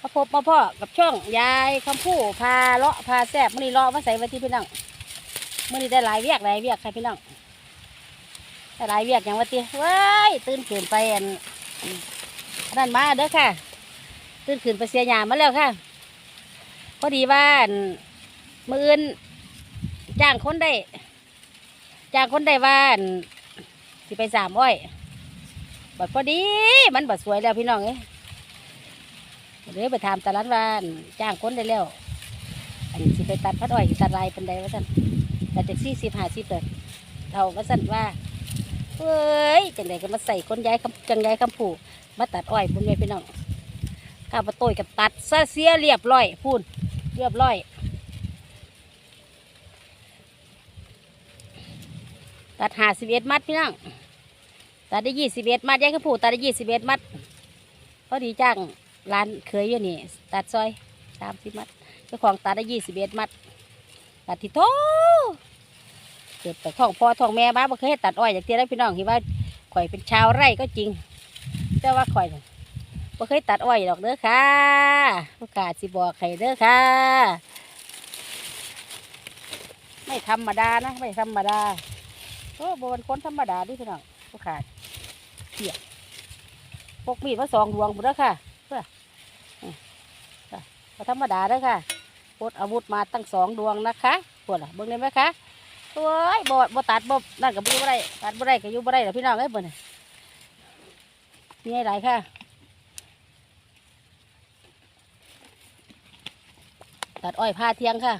มาพบมาพ่อกับช่องยายคำพูพาเลาะพาแซบมื่อนี้เลาะมาใส่ไว้ที่พี่น้องมื่อนี้ได้หลายเวียกหลายเวียกค่ะพี่น้องได้หลายเวียกอย่างว่าตีเว้ยตื่นขึ้นไปอันนั่นมาเด้อค่ะ ตื่นขึ้นไปเสียหยามาแล้วค่ะพอดีว่ามืออื่นจ้างคนได้จ้างคนได้ว่าสิไปสามอ้อยบัดพอดีมันบัดสวยแล้วพี่น้องเอ้ ยเดี๋ยวไปถามตลาดว่าอั่นจ้างคนได้แล้วอันสิไปตัดพัดอ้อยตัดลายเป็นใดว่าสั่นแต่จากสี่สิบห้าสิบเลยเท่าว่าสั่นว่าเฮ้ยจังใดก็มาใส่คนย้ายคำจังย้ายคำผูมาตัดอ้อยบุญไว้พี่น้องข้าวปลาต้ยกับตัดซะเสียเรียบร้อยพูนเรียบร้อย ตัดหาสิบเอ็ดมัดพี่น้องตัดได้ยี่สิบเอ็ดมัดย้ายข้าผูตัดได้ยี่สิบเอ็ดมัดพอดีจ้าง ร้านเคยอยู่นี่ ตัดซอยสามสิบมัดเจ้าของตัดได้ยี่สิบเอ็ดมัด ตัดที่โตเกิดแต่ท้องพ่อท้องแม่บ้าบ่เคยให้ตัดอ้อยจากเตี้ยได้พี่น้องที่ว่าข่อยเป็นชาวไร่ก็จริง แต่ว่าข่อยน่ะบ่เคยตัดอ้อยดอกเด้อค่ะโอกาสสิบอกใครเด้อค่ะ ไม่ธรรมดานะไม่ธรรมดาโอ้บนคนธรรมดาดิพี่น้องโอกาสเขี่ยพกมีดมาสองดวงหมดแล้วค่ะเพื่อ จ้ะบ่ธรรมดาเด้ค่ะพดอาวุธมาตั้งสองดวงนะคะปวดอะเบิ่งได้ไหมคะโอ้ยบ่บ่ตัดบ่นั่นกับบ่อยู่บ่ได้ตัดบ่ได้ก็อยู่บ่ได้หรอพี่น้องเอ้ยเบิ่งนี่มีหลายค่ะตัดอ้อยผ้าเทียงค่ะ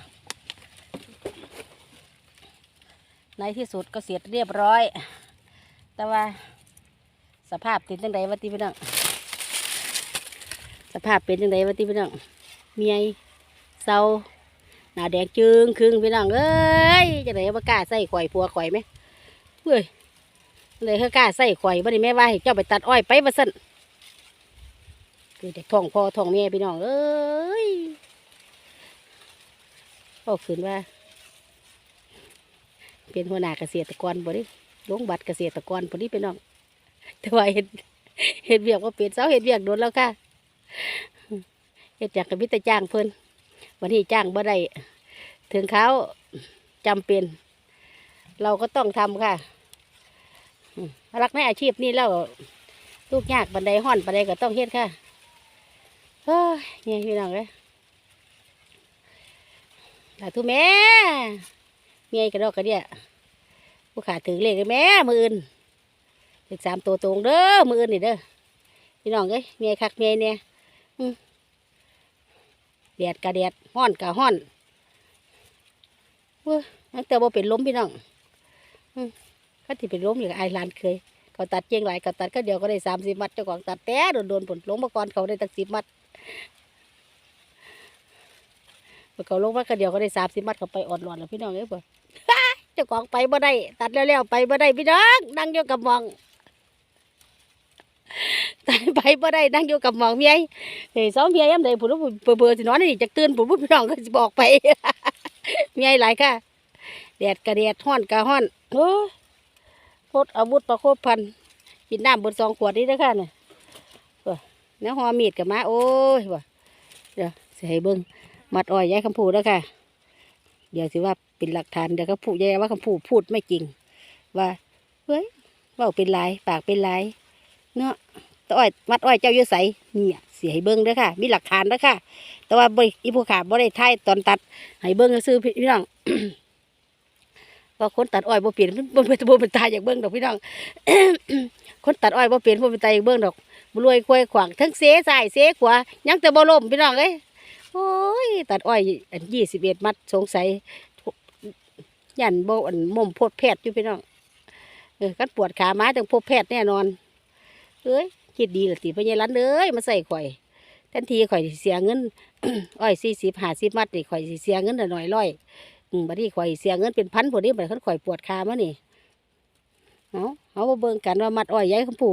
ในที่สุดก็เสร็จเรียบร้อย แต่ว่า สภาพเป็นจังไดวะติพี่น้อง สภาพเป็นจังไดวะติพี่น้อง เมียเศร้าหน้าแดงจึงครึ่งพี่น้องเอ้ยจังไดบ่กล้าใส่ข่อยผัวข่อยไหมเฮ้ยเลยเขากล้าใส่ข่อยบ่ได้แม่ว่าให้เจ้าไปตัดอ้อยไปบ่ซั่นคือเด็กท้องพ่อท้องแม่พี่น้องเอ้ยก็คืนว่า เป็นหัวหน้าเกษตรกรบ่ได้ลงบัตรเกษตรกรบ่ได้เป็นน้องแต่ว่าเห็นเห็นเวียกว่าเป็นเสาเห็นเวียกโดนแล้วค่ะ เห็ดจากกับมิตรจ้างเพิ่นวันนี้จ้างบ่ได้ถึงเขาจำเป็น เราก็ต้องทำค่ะ รักในอาชีพนี้แล้วลูกยากบันไดห้อนบันไดก็ต้องเฮ็ดค่ะเฮ้ยเนี่ยพี่น้องเลยสาธุแม่เมียกระดอกกระเดียผู้ขาถือเลขเลยแม่มืออื่นเลขสามตัวตรงเด้อมืออื่นนี่เด้อพี่น้องเอ้ยเมียคักเมียเนี่ยอืม แดดกะแดดห้อนกะห้อนเว้ยนักเตะบ่เป็นล้มพี่น้องอืมเขาที่เป็นล้มอย่างไอรานเคย เขาตัดเจียงหลายเขาตัดก็เดียวก็ได้สามสิบมัดเจ้าของตัดแต่โดนโดนผลล้มมาก่อนเขาได้ตั้งสิบมัดเขาลงมากระเดียวก็ได้สามสิบมัดเขาไปอ่อนหลอนแล้วพี่น้องเอ้ยบ่เจ้าของไปบ่ได้ ตัดแล้วๆไปบ่ได้พี่น้องนั่งอยู่กับมอง ไปบ่ได้นั่งอยู่กับหมองเมียเฮ้ยสองเมียยามใดผู้รู้เบื่อเบื่อสินอนนี่จะตื่นผู้รู้พี่น้องก็สิบอกไปเมียหลายค่ะแดดกระแดดห้อนกระห้อนโอ้ยพดอาวุธประโคบพันกินน้ำบนสองขวดนี่เด้อค่ะเนี่ยว่ะแนวหอมีดกับมาโอ้ยว่ะเดี๋ยวให้เบิ่งมัดอ้อยยายคำพูดแล้วค่ะ เดี๋ยวสิว่าเป็นหลักฐานเดี๋ยวคำพูดยายว่าคำพูดพูดไม่จริง ว่าเฮ้ยว่าเป็นลายปากเป็นลายเนาะ ตอ้อยมัดอ้อยเจ้าอยู่ใสเนี่ยเสียให้เบิ้งเด้อค่ะ มีหลักฐานเด้อค่ะ แต่ว่าบริอีผู้ขาบ่ได้ท้ายตอนตัดให้เบิ้งซื้อพี่น้องว่าคนตัดอ้อยบ่เปลี่ยนบ่เป็นบ่เป็นตายอยากเบิ้งดอกพี่น้องคนตัดอ้อยบ่เปลี่ยนบ่เป็นตายอยากเบิ้งดอกบ่รวยควยขวางทั้งเสซ้ายเสขวายังแต่บ่ล้มพี่น้องเอ้ยโอ้ยตัดอ้อยอันยี่สิบเอ็ดมัดสงสัยยันโบอันมุมโพดแพทย์อยู่พี่น้องเออกันปวดขามาจังพบแพทย์แน่นอนเอ้ย คิดดีละติพญาลันเอ้ยมาใส่ข่อยทันทีข่อยเสียเงินอ้อยสี่สิบห้าสิบมัดนี่ข่อยเสียเงินหน่อยร้อยมบัดนี้ข่อยเสียเงินเป็นพันพอดีบัดนี้ข่อยปวดขามานี่เอาเอาเบิ่งกันว่ามัดอ้อยย้ายคำผู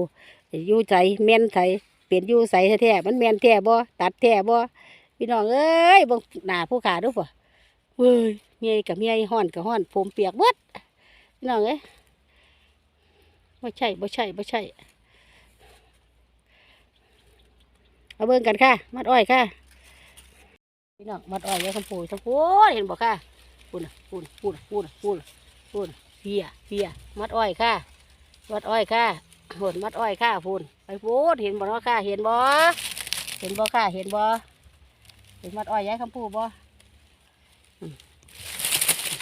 อยู่ใจแม่นไทยเป็นอยู่ใสแท้ๆมันแมนแท้บ่ตัดแท้บ่พี่น้องเอ้ยเบงหน้าผู้ขาดูป่ะเว้ยเมียกับเมียห้อนกับห้อนผมเปียกเบิดพี่น้องเอ้ยบ่ใช่บ่ใช่บ่ใช่ เอาเบิ่งกันค่ะ มัดอ้อยค่ะ พี่น้องมัดอ้อยยายคำพูทั้งพูเห็นบ่ค่ะพูนน่ะพูนพูนน่ะพูนน่ะพูนน่ะพูนน่ะเพียเพียมัดอ้อยค่ะ มัดอ้อยค่ะโหนมัดอ้อยค่ะพูนไปพูนเห็นบ่เนาะค่ะ เห็นบ่เห็นบ่ค่ะ เห็นบ่เห็นมัดอ้อยยายคำพูบ่อ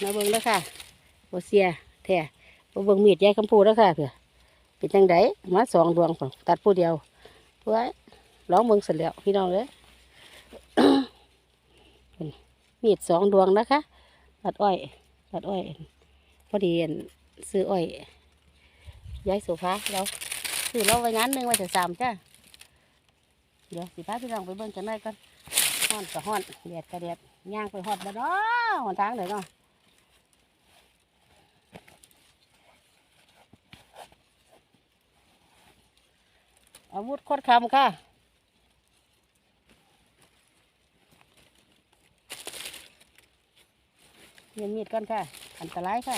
มาเบิ่งแล้วค่ะบ่เสียแท้บ่เบิ่งมีดยายคำพูแล้วค่ะเผื่อเป็นจังไดมาสองดวงตัดผู้เดียวเพื่อ ร้องเบิ่งเสร็จแล้วพี่น้องเลยมีดสองดวงนะคะตัดอ้อยตัดอ้อยพอดีอั่นซื้ออ้อยย้ายโซฟาเราซื้อเราไว้งานหนึ่งไว้ถึงสามจ้าเดี๋ยวสิพาพี่น้องไปเบิ่งกันได้ก่อนห้อนกับห้อนแดดกับแดดย่างไปหอดบ่เนาะหนทางเลยเนาะอาวุธโคตรคำค่ะ เงียนมีดก่อนค่ะ อันตรายค่ะ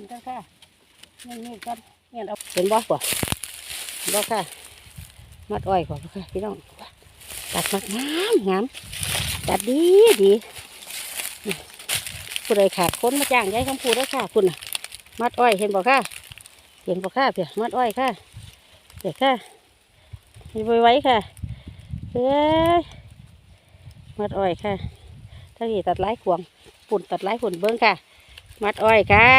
นกันค่ะเมียนมีดก่อนเมียเอาเห็นบ่บ่าบ่ค่ะ มัดอ้อยก่อนค่ะพี่น้องตัดมัดงามงามตัดดีดีผู้ใดขาดคนมาจ้างย้ายคำพูได้อค่ะคุณน่ะมัดอ้อยเห็นบ่ค่ะเห็นบ่ค่ะเพียมัดอ้อยค่ะเดี๋ยวค่ะไว้ไว้ค่ะเฮ้ยมัดอ้อยค่ะถ้าหีตัดไล่ขวงปุ่นตัดไล่ปุ่นเบิ้งค่ะ มัดอ้อยค่ะ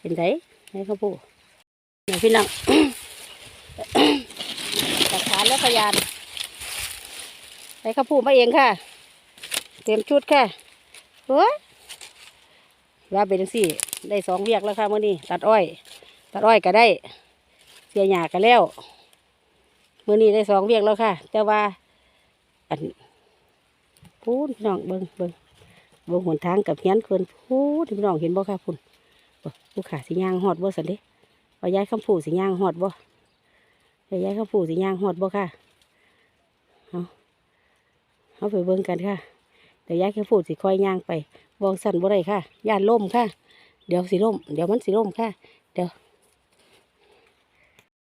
เห็นไดให้เขาพูนี่พี่น้องตัดขานและพยานให้เขาพูมาเองค่ะ เตรียมชุดค่ะเฮ้ยว่าเป็นสี่ ได้สองเวียกแล้วค่ะเมื่อนี้ตัดอ้อย ตัดอ้อยก็ได้ เสียหยาก็แล้วมื่อนี้ได้สองเวียกแล้วค่ะ แต่ว่า อันพูนน้องเบิ้งเบิ้ง บงหนทางกับเฮียนเพิ่นพูดพี่น้องเห็นบ่ค่ะพุ่นบ่ผู้ขาสิย่างฮอดบ่สันเด้ว่าย้ายคำพูสิย่างฮอดบ่ว่าย้ายคำพูสิย่างฮอดบ่ค่ะเอาเอาไปเบิ่งกันค่ะเดี๋ยวย้ายคำพูสิคอยย่างไปวองสั่นบ่ได้ค่ะย่านล่มค่ะ เดี๋ยวสิล่มเดี๋ยวมันสิล่มค่ะ เดี๋ยว